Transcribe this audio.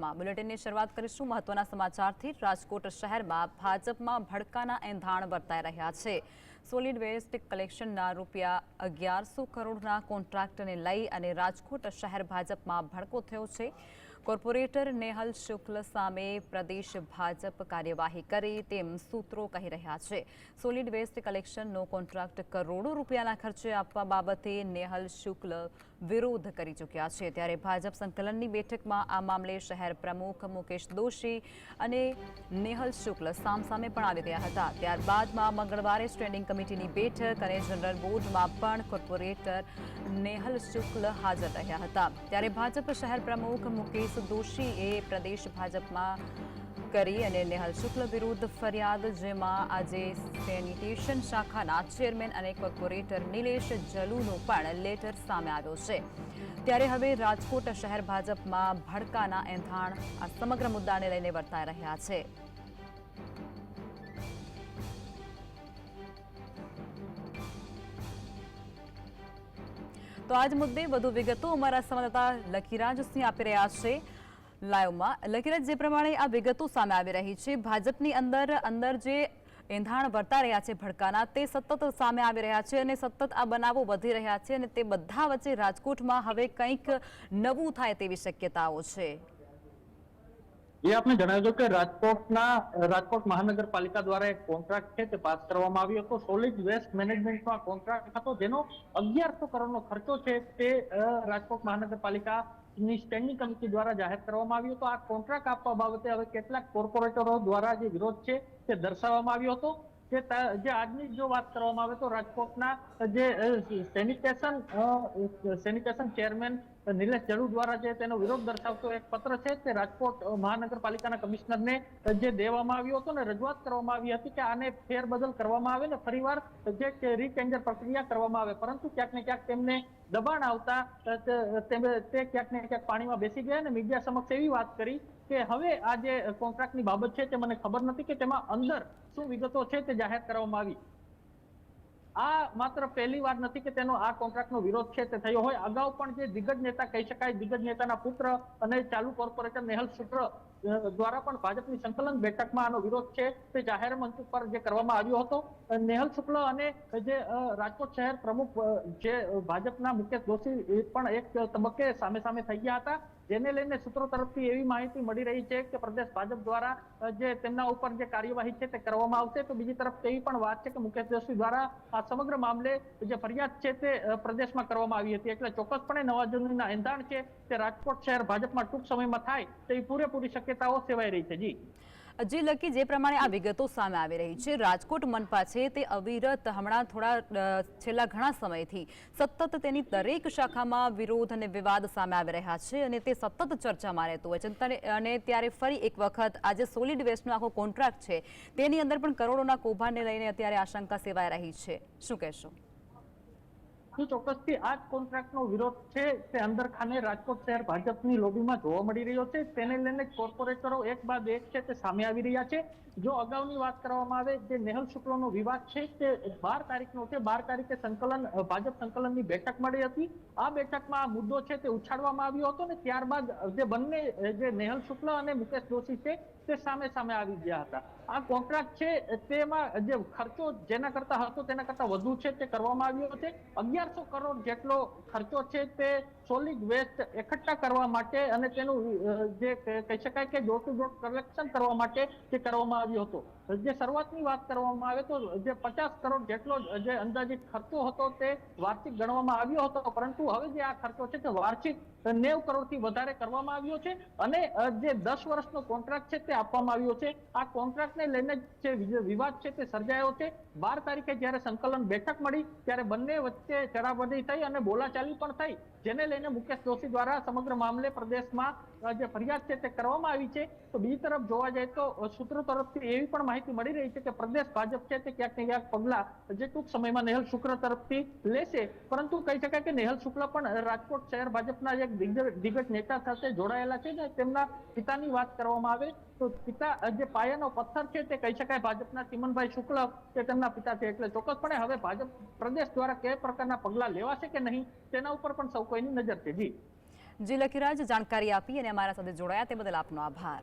કલાકમાં બુલેટિનની શરૂઆત કરીશું મહત્વના સમાચારથી. રાજકોટ શહેરમાં ભાજપમાં ભડકાના એંધાણ વર્તાઈ રહ્યા છે. સોલિડ વેસ્ટ કલેક્શનના રૂપિયા અગિયારસો કરોડના કોન્ટ્રાક્ટને લઈ અને રાજકોટ શહેર ભાજપમાં ભડકો થયો છે. કોર્પોરેટર નેહલ શુક્લ સામે પ્રદેશ ભાજપ કાર્યવાહી કરે તેમ સૂત્રો કહી રહ્યા છે. સોલિડ વેસ્ટ કલેક્શનનો કોન્ટ્રાક્ટ કરોડો રૂપિયાના ખર્ચે આપવા બાબતે નેહલ શુક્લ વિરોધ કરી ચૂક્યા છે. ત્યારે ભાજપ સંકલનની બેઠકમાં આ મામલે શહેર પ્રમુખ મુકેશ દોશી અને નેહલ શુક્લ સામસામે પણ આવી ગયા હતા. ત્યારબાદમાં મંગળવારે સ્ટેન્ડિંગ કમિટીની બેઠક અને જનરલ બોર્ડમાં પણ કોર્પોરેટર નેહલ શુક્લ હાજર રહ્યા હતા. ત્યારે ભાજપ શહેર પ્રમુખ મુકેશ દોશીએ પ્રદેશ ભાજપમાં કરી અને નેહલ શુક્લ વિરુદ્ધ ફરિયાદ, જેમાં આજે સેનિટેશન શાખાના ચેરમેન અને કોર્પોરેટર નિલેશ જલુનો પણ લેટર સામે આવ્યો છે. ત્યારે હવે રાજકોટ શહેર ભાજપમાં ભડકાના એંધાણ આ સમગ્ર મુદ્દાને લઈને વર્તાઈ રહ્યા છે. તો આજ મુદ્દે વધુ વિગતો અમારા સંવાદદાતા લકીરાજસિંહ આપી રહ્યા છે. લાઈવમાં લખીરાજ, જે પ્રમાણે આ વિગતો સામે આવી રહી છે, ભાજપની અંદર અંદર જે એંધાણ વર્તા રહ્યા છે ભડકાના, તે સતત સામે આવી રહ્યા છે અને સતત આ બનાવો વધી રહ્યા છે અને તે બધા વચ્ચે રાજકોટમાં હવે કંઈક નવું થાય તેવી શક્યતાઓ છે. એ આપણે જણાવ્યું કે રાજકોટના, રાજકોટ મહાનગરપાલિકા દ્વારા એક કોન્ટ્રાક્ટ છે તે પાસ કરવામાં આવ્યો હતો. સોલિડ વેસ્ટ મેનેજમેન્ટનો આ કોન્ટ્રાક્ટ હતો. જેનો અગિયારસો કરોડનો ખર્ચો છે તે રાજકોટ મહાનગરપાલિકા ની સ્ટેન્ડિંગ કમિટી દ્વારા જાહેર કરવામાં આવ્યો હતો. આ કોન્ટ્રાક્ટ આપવા બાબતે હવે કેટલાક કોર્પોરેટરો દ્વારા જે વિરોધ છે તે દર્શાવવામાં આવ્યો હતો. જે જે આજની જો વાત કરવામાં આવે તો રાજકોટના જે sanitation sanitation chairman Nilesh Jadu દ્વારા જે તેનો વિરોધ દર્શાવતો એક પત્ર છે તે રાજકોટ મહાનગરપાલિકાના કમિશનરને જે દેવામાં આવ્યો હતો ને રજૂઆત કરવામાં આવી હતી કે આને ફેરબદલ કરવામાં આવે ને ફરીવાર જે રીટેન્ડર પ્રક્રિયા કરવામાં આવે. પરંતુ ક્યાંક ને ક્યાંક તેમને દબાણ આવતા તે ક્યાંક ને ક્યાંક પાણીમાં બેસી ગયા અને મીડિયા સમક્ષ એવી વાત કરી કે હવે આ જે કોન્ટ્રાક્ટની બાબત છે તે મને ખબર નથી કે તેમાં અંદર શું વિગતો છે તે જાહેર કરવામાં આવી. આ માત્ર પહેલી વાર નથી કે તેનો આ કોન્ટ્રાક્ટનો વિરોધ છે તે થયો હોય. અગાઉ પણ જે દિગ્ગજ નેતા કહી શકાય, દિગ્ગજ નેતાના પુત્ર અને ચાલુ કોર્પોરેટર નેહલ શુક્ર દ્વારા પણ ભાજપની સંકલન બેઠકમાં આનો વિરોધ છે. તે જાહેર મંચ ઉપર જે કરવામાં આવ્યો હતો નેહલ શુક્લ અને જે રાજકોટ શહેર પ્રમુખ જે ભાજપના મુકેશ દોશી પણ એક તબક્કે સામે સામે થઈ ગયા હતા. જેને લઈને સૂત્રો તરફથી એવી માહિતી મળી રહી છે કે પ્રદેશ ભાજપ દ્વારા જે તેમના ઉપર જે કાર્યવાહી છે તે કરવામાં આવશે. તો બીજી તરફ તેવી પણ વાત છે કે મુકેશ જોશી દ્વારા આ સમગ્ર મામલે જે ફરિયાદ છે તે પ્રદેશમાં કરવામાં આવી હતી. એટલે ચોક્કસપણે નવાજૂનીના એંધાણ છે તે રાજકોટ શહેર ભાજપમાં ટૂંક સમયમાં થાય તેવી પૂરેપૂરી શક્યતાઓ સેવાઈ રહી છે, જી. જી, લકી જે પ્રમાણે આ વિગતો સામે આવી રહી છે, રાજકોટ મનપા છે તે અવિરત હમણાં થોડા છેલ્લા ઘણા સમયથી સતત તેની દરેક શાખામાં વિરોધ અને વિવાદ સામે આવી રહ્યા છે અને તે સતત ચર્ચામાં રહેતું હોય છે. અને ત્યારે ફરી એક વખત આજે સોલિડ વેસ્ટનો આખો કોન્ટ્રાક્ટ છે, તેની અંદર પણ કરોડોના કૌભાંડને લઈને અત્યારે આશંકા સેવાઈ રહી છે. શું કહેશો? શું ચોક્કસથી આ જ કોન્ટ્રાક્ટનો વિરોધ છે તે અંદર ખાને રાજકોટ શહેર ભાજપની લોબીમાં જોવા મળી રહ્યો છે. તેને લઈને કોર્પોરેટરો એક બાદ એક છે તે સામે આવી રહ્યા છે. જો અગાઉની વાત કરવામાં આવે જે નેહલ શુક્લનો વિવાદ છે તે બાર તારીખનો છે. બાર તારીખે સંકલન ભાજપ સંકલનની બેઠક મળી હતી. આ બેઠકમાં આ મુદ્દો છે તે ઉછાળવામાં આવ્યો હતો ને ત્યારબાદ જે બંને જે નેહલ શુક્લ અને મુકેશ જોશી છે તે સામે સામે આવી ગયા હતા. આ કોન્ટ્રાક્ટ છે તેમાં જે ખર્ચો જેના કરતા હતો તેના કરતા વધુ છે તે કરવામાં આવ્યો છે. અગિયારસો કરોડ જેટલો ખર્ચો છે તે સોલિડ વેસ્ટ એકઠા કરવા માટે અને તેનું જે કહી શકાય કે ડોર ટુ ડોર કલેક્શન કરવા માટે તે કરવામાં આવ્યો હતો. જે શરૂઆતની વાત કરવામાં આવે તો જે પચાસ કરોડ જેટલો જે અંદાજિત ખર્ચો હતો તે વાર્ષિક ગણવામાં આવ્યો હતો, પરંતુ હવે જે આ ખર્ચો છે તે વાર્ષિક નેવ કરોડથી વધારે કરવામાં આવ્યો છે અને જે દસ વર્ષનો કોન્ટ્રાક્ટ છે તે આપવામાં આવ્યો છે. આ કોન્ટ્રાક્ટને લઈને જે વિવાદ છે તે સર્જાયો છે. બાર તારીખે જ્યારે સંકલન બેઠક મળી, ત્યારે બંને વચ્ચે ચરાબદી થઈ અને બોલાચાલી પણ થઈ, જેને લઈને મુકેશ દોશી દ્વારા સમગ્ર મામલે પ્રદેશમાં જે ફરિયાદ છે તે કરવામાં આવી છે. તો બીજી તરફ જોવા જાય તો સૂત્રો તરફથી એવી પણ માહિતી મળી રહી છે કે પ્રદેશ ભાજપ છે તે ક્યાંક ને ક્યાંક પગલા જે ટૂંક સમયમાં નેહલ શુક્લ તરફથી લેશે. પરંતુ કહી શકાય કે નેહલ શુક્લ પણ રાજકોટ શહેર ભાજપના એક દિગ્ગજ નેતા સાથે જોડાયેલા છે ને તેમના પિતાની વાત કરવામાં આવે. તો પિતા જે પાયાનો પથ્થર છે તે કહી શકાય ભાજપના ચિમનભાઈ શુક્લ તે તેમના પિતા છે. એટલે ચોક્કસપણે હવે ભાજપ, પ્રદેશ દ્વારા કયા પ્રકારના પગલા લેવાશે કે નહીં, તેના ઉપર પણ સૌ કોઈની નજર છે. જી. જી, લખીરાજ, જાણકારી આપી અને અમારા સાથે જોડાયા તે બદલ આપનો આભાર.